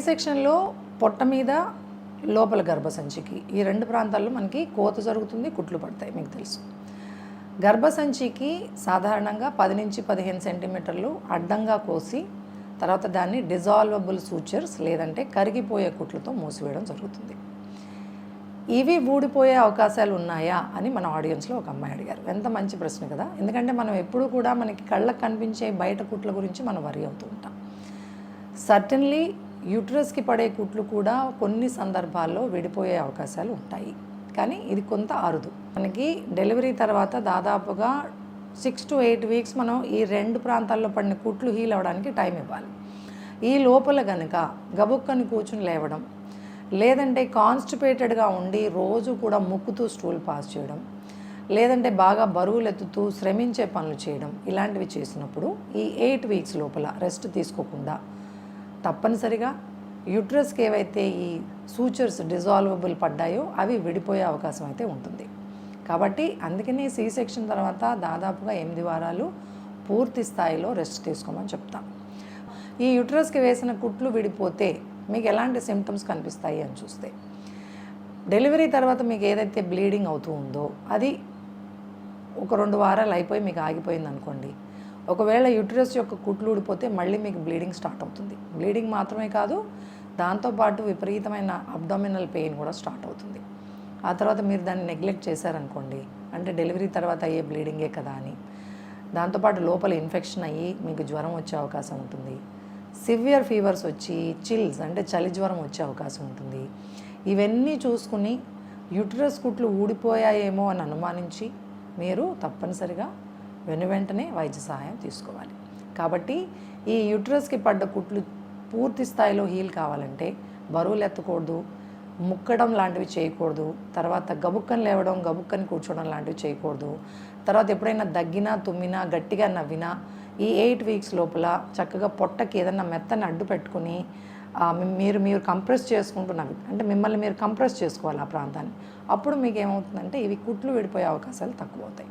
సెక్షన్లో పొట్ట మీద లోపల గర్భసంచికి. ఈ రెండు ప్రాంతాల్లో మనకి కోత జరుగుతుంది కుట్లు పడతాయి మీకు తెలుసు. గర్భసంచికి సాధారణంగా పది నుంచి పదిహేను సెంటీమీటర్లు అడ్డంగా కోసి తర్వాత దాన్ని డిజాల్వబుల్ సూచర్స్ లేదంటే కరిగిపోయే కుట్లతో మూసివేయడం జరుగుతుంది. ఇవి ఊడిపోయే అవకాశాలు ఉన్నాయా అని మన ఆడియన్స్లో ఒక అమ్మాయి అడిగారు. ఎంత మంచి ప్రశ్న కదా! ఎందుకంటే మనం ఎప్పుడు కూడా మనకి కళ్ళకు కనిపించే బయట కుట్ల గురించి మనం వరి అవుతూ ఉంటాం. సర్టన్లీ యూట్రస్కి పడే కుట్లు కూడా కొన్ని సందర్భాల్లో విడిపోయే అవకాశాలు ఉంటాయి. కానీ ఇది కొంత అరుదు మనకి డెలివరీ తర్వాత దాదాపుగా సిక్స్ టు ఎయిట్ వీక్స్ మనం ఈ రెండు ప్రాంతాల్లో పడిన కుట్లు హీల్ అవ్వడానికి టైం ఇవ్వాలి. ఈ లోపల గనుక గబుక్కని కూర్చుని లేవడం లేదంటే కాన్స్టిపేటెడ్గా ఉండి రోజు కూడా ముక్కుతూ స్టూల్ పాస్ చేయడం లేదంటే బాగా బరువులు ఎత్తుతూ శ్రమించే పనులు చేయడం ఇలాంటివి చేసినప్పుడు ఈ ఎయిట్ వీక్స్ లోపల రెస్ట్ తీసుకోకుండా తప్పనిసరిగా యూట్రస్కి ఏవైతే ఈ సూచర్స్ డిజాల్వబుల్ పడ్డాయో అవి విడిపోయే అవకాశం అయితే ఉంటుంది. కాబట్టి అందుకని సి సెక్షన్ తర్వాత దాదాపుగా ఎనిమిది వారాలు పూర్తి స్థాయిలో రెస్ట్ తీసుకోమని చెప్తాం. ఈ యూట్రస్కి వేసిన కుట్లు విడిపోతే మీకు ఎలాంటి సిమ్టమ్స్ కనిపిస్తాయి అని చూస్తే డెలివరీ తర్వాత మీకు ఏదైతే బ్లీడింగ్ అవుతూ ఉందో అది ఒక రెండు వారాలు అయిపోయి మీకు ఆగిపోయింది అనుకోండి ఒకవేళ యూట్రస్ యొక్క కుట్లు ఊడిపోతే మళ్ళీ మీకు బ్లీడింగ్ స్టార్ట్ అవుతుంది. బ్లీడింగ్ మాత్రమే కాదు దాంతోపాటు విపరీతమైన అబ్డామినల్ పెయిన్ కూడా స్టార్ట్ అవుతుంది. ఆ తర్వాత మీరు దాన్ని నెగ్లెక్ట్ చేశారనుకోండి అంటే డెలివరీ తర్వాత అయ్యే బ్లీడింగే కదా అని. దాంతోపాటు లోపల ఇన్ఫెక్షన్ అయ్యి మీకు జ్వరం వచ్చే అవకాశం ఉంటుంది. సివియర్ ఫీవర్స్ వచ్చి చిల్స్ అంటే చలి జ్వరం వచ్చే అవకాశం ఉంటుంది. ఇవన్నీ చూసుకుని యూట్రస్ కుట్లు ఊడిపోయాయేమో అని అనుమానించి మీరు తప్పనిసరిగా వెను వెంటనే వైద్య సహాయం తీసుకోవాలి. కాబట్టి ఈ యూట్రస్కి పడ్డ కుట్లు పూర్తి స్థాయిలో హీల్ కావాలంటే బరువులు ఎత్తకూడదు ముక్కడం లాంటివి చేయకూడదు తర్వాత గబుక్కని లేవడం గబుక్కని కూర్చోవడం లాంటివి చేయకూడదు తర్వాత ఎప్పుడైనా దగ్గినా తుమ్మినా గట్టిగా నవ్వినా ఈ ఎయిట్ వీక్స్ లోపల చక్కగా పొట్టకి ఏదన్నా మెత్తని అడ్డు పెట్టుకుని మీరు మీరు కంప్రెస్ చేసుకుంటూ నవ్వి అంటే మిమ్మల్ని మీరు కంప్రెస్ చేసుకోవాలి ఆ ప్రాంతాన్ని. అప్పుడు మీకు ఏమవుతుందంటే ఇవి కుట్లు విడిపోయే అవకాశాలు తక్కువ అవుతాయి